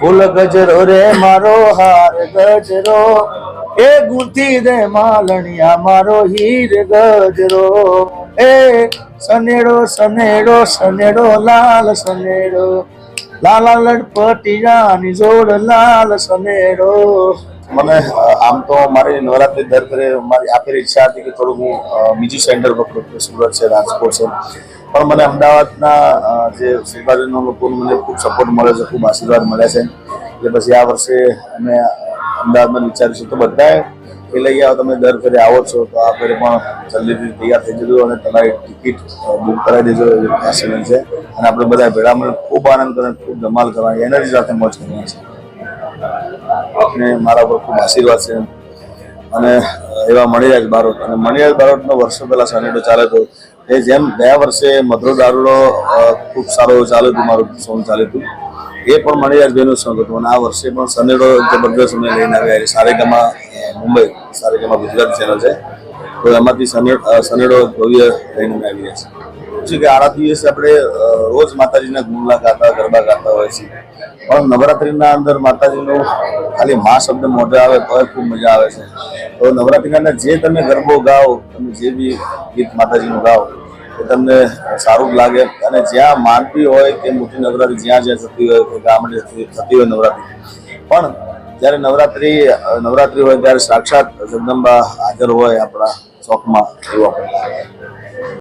ફૂલ ગજરો રે મારો હાર ગજરો. એ ગુંથી દે માલણિયા મારો હીર ગજરો. એ સનેડો સનેડો સનેડો, લાલ સનેડો. લાલા લડપટિયાની જોડ લાલ સનેડો. મને આમ તો મારી નવરાત્રી દર મારી આપેલી ઈચ્છા હતી કે થોડું હું બીજું સેન્ટર પકડું સુરત છે, રાજકોટ છે. પણ મને અમદાવાદના જે સેવાજનો લોકોનો મને ખૂબ સપોર્ટ મળે છે, ખૂબ આશીર્વાદ મળે છે. એટલે પછી આ વર્ષે અમે અમદાવાદમાં વિચારીશું તો બધાએ એ લઈ આવો, તમે દર ફેરે આવો છો, તો આ ફેરે પણ જલ્દીથી તૈયાર થઈ જજો અને તમારી ટિકિટ બુક કરાવી દેજો ખાસ છે. અને આપણે બધા ભેળા મળીને ખૂબ આનંદ કરે ખૂબ ધમાલ કરવાની, એનર્જી સાથે મોજ કરવાની છે. આપને મારા પર ખૂબ આશીર્વાદ છે. અને એવા મણિરાજ બારોટ, અને મણિરાજ બારોટનો વર્ષો પહેલા સનેડો ચાલે તો એ જેમ ગયા વર્ષે મધુરો દારૂનો ખૂબ સારો ચાલ્યું હતું, મારું સોંગ ચાલ્યું હતું. એ પણ મણિરાજભાઈનું સોંગ હતું અને આ વર્ષે પણ સનેડો જબરદસ્ત અમે લઈને આવ્યા છે. સારેગામાં મુંબઈ, સારેગામાં ગુજરાત ચેનલ છે. તો એમાંથી સનેડો ભવ્ય લઈને અમે આવી રહ્યા છે છે કે આડા દિવસે આપણે રોજ માતાજીના ગુણલા ગાતા, ગરબા ગાતા હોય છે. પણ નવરાત્રીના અંદર માતાજીનું ખાલી મા શબ્દ મોઢે આવે તો ખૂબ મજા આવે છે. તો નવરાત્રીના જે તમે ગરબો ગાઓ, તમે જે બી ગીત માતાજીનું ગાઓ, એ તમને સારું લાગે. અને જ્યાં માનવી હોય કે મોટી નવરાત્રી જ્યાં જ્યાં થતી હોય કે ગામડે થતી હોય નવરાત્રી. પણ જ્યારે નવરાત્રી નવરાત્રી હોય, ત્યારે સાક્ષાત જગદંબા હાજર હોય આપણા ચોકમાં એવું. આપણે લાગે